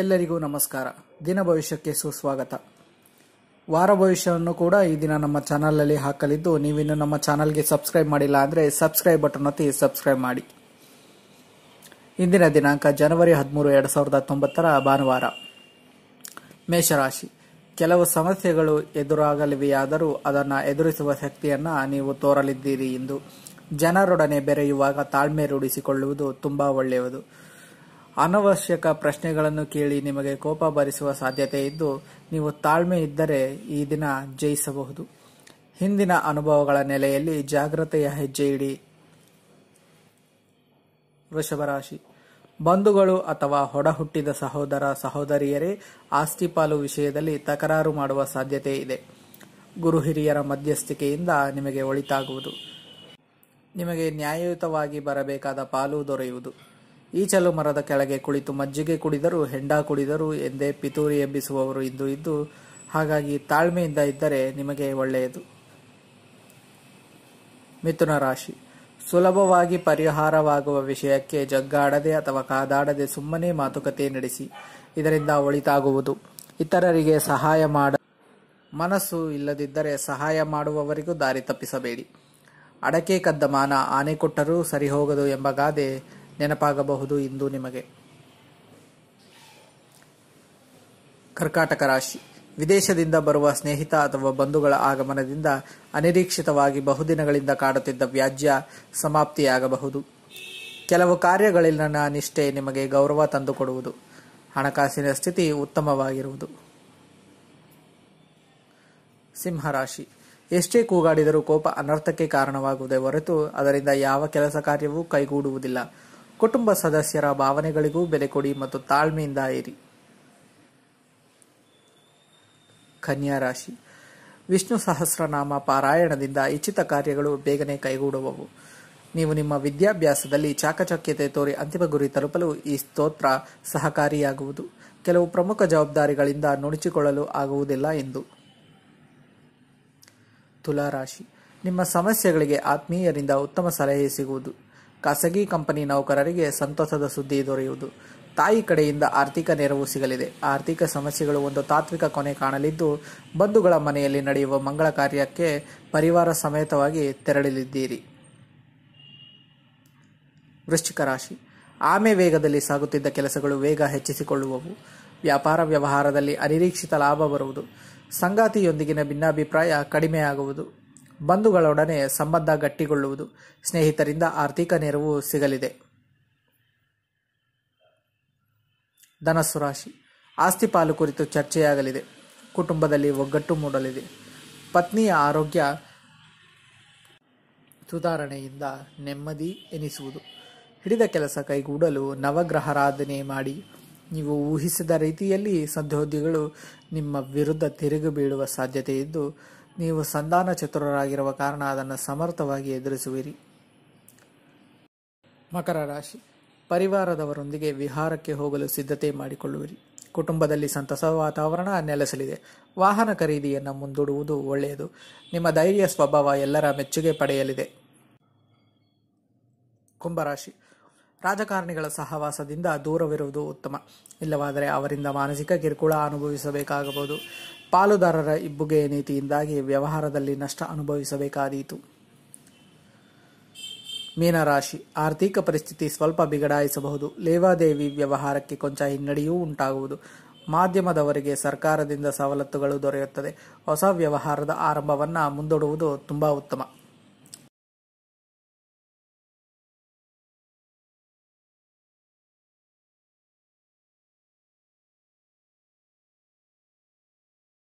ಎಲ್ಲರಿಗೂ ನಮಸ್ಕಾರ. ದಿನ ಭವಿಷ್ಯಕ್ಕೆ ಸುಸ್ವಾಗತ. ವಾರ ಭವಿಷ್ಯವನ್ನು ಕೂಡ ಈ ದಿನ ನಮ್ಮ ಚಾನಲಲ್ಲಿ ಹಾಕಲಿದ್ದು, ನೀವಿನ್ನು ನಮ್ಮ ಚಾನಲ್ಗೆ ಸಬ್ಸ್ಕ್ರೈಬ್ ಮಾಡಿಲ್ಲ ಅಂದರೆ ಸಬ್ಸ್ಕ್ರೈಬ್ ಬಟನ್ ಒತ್ತಿ ಸಬ್ಸ್ಕ್ರೈಬ್ ಮಾಡಿ. ಇಂದಿನ ದಿನಾಂಕ ಜನವರಿ ಹದಿಮೂರು ಎರಡು ಸಾವಿರದ ಹತ್ತೊಂಬತ್ತರ ಭಾನುವಾರ. ಮೇಷರಾಶಿ. ಕೆಲವು ಸಮಸ್ಯೆಗಳು ಎದುರಾಗಲಿವೆಯಾದರೂ ಅದನ್ನು ಎದುರಿಸುವ ಶಕ್ತಿಯನ್ನು ನೀವು ತೋರಲಿದ್ದೀರಿ ಎಂದು. ಜನರೊಡನೆ ಬೆರೆಯುವಾಗ ತಾಳ್ಮೆ ರೂಢಿಸಿಕೊಳ್ಳುವುದು ತುಂಬಾ ಒಳ್ಳೆಯದು. ಅನವಶ್ಯಕ ಪ್ರಶ್ನೆಗಳನ್ನು ಕೇಳಿ ನಿಮಗೆ ಕೋಪ ಭರಿಸುವ ಸಾಧ್ಯತೆ ಇದ್ದು, ನೀವು ತಾಳ್ಮೆ ಇದ್ದರೆ ಈ ದಿನ ಜಯಿಸಬಹುದು. ಹಿಂದಿನ ಅನುಭವಗಳ ನೆಲೆಯಲ್ಲಿ ಜಾಗ್ರತೆಯ ಹೆಜ್ಜೆ ಇಡಿ. ವೃಷಭರಾಶಿ. ಬಂಧುಗಳು ಅಥವಾ ಹೊಡಹುಟ್ಟಿದ ಸಹೋದರ, ಸಹೋದರಿಯರೇ ಆಸ್ತಿಪಾಲು ವಿಷಯದಲ್ಲಿ ತಕರಾರು ಮಾಡುವ ಸಾಧ್ಯತೆ ಇದೆ. ಗುರು ಹಿರಿಯರ ಮಧ್ಯಸ್ಥಿಕೆಯಿಂದ ನಿಮಗೆ ಒಳಿತಾಗುವುದು. ನಿಮಗೆ ನ್ಯಾಯಯುತವಾಗಿ ಬರಬೇಕಾದ ಪಾಲು ದೊರೆಯುವುದು. ಈಚಲು ಮರದ ಕೆಳಗೆ ಕುಳಿತು ಮಜ್ಜಿಗೆ ಕುಡಿದರು, ಹೆಂಡ ಕುಡಿದರು, ಎಂದೇ ಪಿತೂರಿ ಎಬ್ಬಿಸುವವರು ಇಂದು ಇದ್ದು, ಹಾಗಾಗಿ ತಾಳ್ಮೆಯಿಂದ ಇದ್ದರೆ ನಿಮಗೆ ಒಳ್ಳೆಯದು. ಮಿಥುನ ರಾಶಿ. ಸುಲಭವಾಗಿ ಪರಿಹಾರವಾಗುವ ವಿಷಯಕ್ಕೆ ಜಗ್ಗಾಡದೆ ಅಥವಾ ಕಾದಾಡದೆ ಸುಮ್ಮನೆ ಮಾತುಕತೆ ನಡೆಸಿ, ಇದರಿಂದ ಒಳಿತಾಗುವುದು. ಇತರರಿಗೆ ಸಹಾಯ ಮಾಡ ಮನಸ್ಸು ಇಲ್ಲದಿದ್ದರೆ ಸಹಾಯ ಮಾಡುವವರಿಗೂ ದಾರಿ ತಪ್ಪಿಸಬೇಡಿ. ಅಡಕೆ ಕದ್ದ ಮಾನ ಆನೆ ಕೊಟ್ಟರೂ ಸರಿಹೋಗದು ಎಂಬ ಗಾದೆ ನೆನಪಾಗಬಹುದು ಇಂದು ನಿಮಗೆ. ಕರ್ಕಾಟಕ ರಾಶಿ. ವಿದೇಶದಿಂದ ಬರುವ ಸ್ನೇಹಿತ ಅಥವಾ ಬಂಧುಗಳ ಆಗಮನದಿಂದ ಅನಿರೀಕ್ಷಿತವಾಗಿ ಬಹುದಿನಗಳಿಂದ ಕಾಡುತ್ತಿದ್ದ ವ್ಯಾಜ್ಯ ಸಮಾಪ್ತಿಯಾಗಬಹುದು. ಕೆಲವು ಕಾರ್ಯಗಳಲ್ಲಿನ ನಿಷ್ಠೆ ನಿಮಗೆ ಗೌರವ ತಂದುಕೊಡುವುದು. ಹಣಕಾಸಿನ ಸ್ಥಿತಿ ಉತ್ತಮವಾಗಿರುವುದು. ಸಿಂಹರಾಶಿ ಎಷ್ಟೇ ಕೂಗಾಡಿದರೂ ಕೋಪ ಅನರ್ಥಕ್ಕೆ ಕಾರಣವಾಗುವುದೇ ಹೊರತು ಅದರಿಂದ ಯಾವ ಕೆಲಸ ಕಾರ್ಯವೂ ಕೈಗೂಡುವುದಿಲ್ಲ. ಕುಟುಂಬ ಸದಸ್ಯರ ಭಾವನೆಗಳಿಗೂ ಬೆಲೆ ಕೊಡಿ ಮತ್ತು ತಾಳ್ಮೆಯಿಂದ ಇರಿ ಕನ್ಯಾ ರಾಶಿ. ವಿಷ್ಣು ಸಹಸ್ರನಾಮ ಪಾರಾಯಣದಿಂದ ಇಚ್ಛಿತ ಕಾರ್ಯಗಳು ಬೇಗನೆ ಕೈಗೂಡುವವು. ನೀವು ನಿಮ್ಮ ವಿದ್ಯಾಭ್ಯಾಸದಲ್ಲಿ ಚಾಕಚಕ್ಯತೆ ತೋರಿ ಅಂತಿಮ ಗುರಿ ತಲುಪಲು ಈ ಸ್ತೋತ್ರ ಸಹಕಾರಿಯಾಗುವುದು. ಕೆಲವು ಪ್ರಮುಖ ಜವಾಬ್ದಾರಿಗಳಿಂದ ನುಣುಚಿಕೊಳ್ಳಲು ಆಗುವುದಿಲ್ಲ ಎಂದು. ತುಲಾರಾಶಿ ನಿಮ್ಮ ಸಮಸ್ಯೆಗಳಿಗೆ ಆತ್ಮೀಯರಿಂದ ಉತ್ತಮ ಸಲಹೆ ಸಿಗುವುದು. ಖಾಸಗಿ ಕಂಪನಿ ನೌಕರರಿಗೆ ಸಂತಸದ ಸುದ್ದಿ ದೊರೆಯುವುದು. ತಾಯಿ ಕಡೆಯಿಂದ ಆರ್ಥಿಕ ನೆರವು ಸಿಗಲಿದೆ. ಆರ್ಥಿಕ ಸಮಸ್ಯೆಗಳು ಒಂದು ತಾತ್ವಿಕ ಕೊನೆ ಕಾಣಲಿದ್ದು, ಬಂಧುಗಳ ಮನೆಯಲ್ಲಿ ನಡೆಯುವ ಮಂಗಳ ಕಾರ್ಯಕ್ಕೆ ಪರಿವಾರ ಸಮೇತವಾಗಿ ತೆರಳಲಿದ್ದೀರಿ. ವೃಶ್ಚಿಕ ರಾಶಿ. ಆಮೆ ವೇಗದಲ್ಲಿ ಸಾಗುತ್ತಿದ್ದ ಕೆಲಸಗಳು ವೇಗ ಹೆಚ್ಚಿಸಿಕೊಳ್ಳುವವು. ವ್ಯಾಪಾರ ವ್ಯವಹಾರದಲ್ಲಿ ಅನಿರೀಕ್ಷಿತ ಲಾಭ ಬರುವುದು. ಸಂಗಾತಿಯೊಂದಿಗಿನ ಭಿನ್ನಾಭಿಪ್ರಾಯ ಕಡಿಮೆಯಾಗುವುದು. ಬಂಧುಗಳೊಡನೆ ಸಂಬಂಧ ಗಟ್ಟಿಗೊಳ್ಳುವುದು. ಸ್ನೇಹಿತರಿಂದ ಆರ್ಥಿಕ ನೆರವು ಸಿಗಲಿದೆ. ಧನಸ್ಸು ರಾಶಿ. ಆಸ್ತಿ ಪಾಲು ಕುರಿತು ಚರ್ಚೆಯಾಗಲಿದೆ. ಕುಟುಂಬದಲ್ಲಿ ಒಗ್ಗಟ್ಟು ಮೂಡಲಿದೆ. ಪತ್ನಿಯ ಆರೋಗ್ಯ ಸುಧಾರಣೆಯಿಂದ ನೆಮ್ಮದಿ ಎನಿಸುವುದು. ಹಿಡಿದ ಕೆಲಸ ಕೈಗೂಡಲು ನವಗ್ರಹಾರಾಧನೆ ಮಾಡಿ. ನೀವು ಊಹಿಸಿದ ರೀತಿಯಲ್ಲಿ ಸದ್ಯೋದ್ಯಗಳು ನಿಮ್ಮ ವಿರುದ್ಧ ತಿರುಗಿ ಬೀಳುವ ಸಾಧ್ಯತೆ ಇದ್ದು ನೀವು ಸಂಧಾನ ಚತುರರಾಗಿರುವ ಕಾರಣ ಅದನ್ನು ಸಮರ್ಥವಾಗಿ ಎದುರಿಸುವಿರಿ. ಮಕರ ರಾಶಿ. ಪರಿವಾರದವರೊಂದಿಗೆ ವಿಹಾರಕ್ಕೆ ಹೋಗಲು ಸಿದ್ಧತೆ ಮಾಡಿಕೊಳ್ಳುವಿರಿ. ಕುಟುಂಬದಲ್ಲಿ ಸಂತಸ ವಾತಾವರಣ ನೆಲೆಸಲಿದೆ. ವಾಹನ ಖರೀದಿಯನ್ನು ಮುಂದೂಡುವುದು ಒಳ್ಳೆಯದು. ನಿಮ್ಮ ಧೈರ್ಯ ಸ್ವಭಾವ ಎಲ್ಲರ ಮೆಚ್ಚುಗೆ ಪಡೆಯಲಿದೆ. ಕುಂಭರಾಶಿ ರಾಜಕಾರಣಿಗಳ ಸಹವಾಸದಿಂದ ದೂರವಿರುವುದು ಉತ್ತಮ. ಇಲ್ಲವಾದರೆ ಅವರಿಂದ ಮಾನಸಿಕ ಕಿರುಕುಳ ಅನುಭವಿಸಬೇಕಾಗಬಹುದು. ಪಾಲುದಾರರ ಇಬ್ಬುಗೆಯ ನೀತಿಯಿಂದಾಗಿ ವ್ಯವಹಾರದಲ್ಲಿ ನಷ್ಟ ಅನುಭವಿಸಬೇಕಾದೀತು. ಮೀನರಾಶಿ. ಆರ್ಥಿಕ ಪರಿಸ್ಥಿತಿ ಸ್ವಲ್ಪ ಬಿಗಡಾಯಿಸಬಹುದು. ಲೇವಾದೇವಿ ವ್ಯವಹಾರಕ್ಕೆ ಕೊಂಚ ಹಿನ್ನಡೆಯೂ ಉಂಟಾಗುವುದು. ಮಾಧ್ಯಮದವರಿಗೆ ಸರ್ಕಾರದಿಂದ ಸವಲತ್ತುಗಳು ದೊರೆಯುತ್ತದೆ. ಹೊಸ ವ್ಯವಹಾರದ ಆರಂಭವನ್ನು ಮುಂದೂಡುವುದು ತುಂಬಾ ಉತ್ತಮ.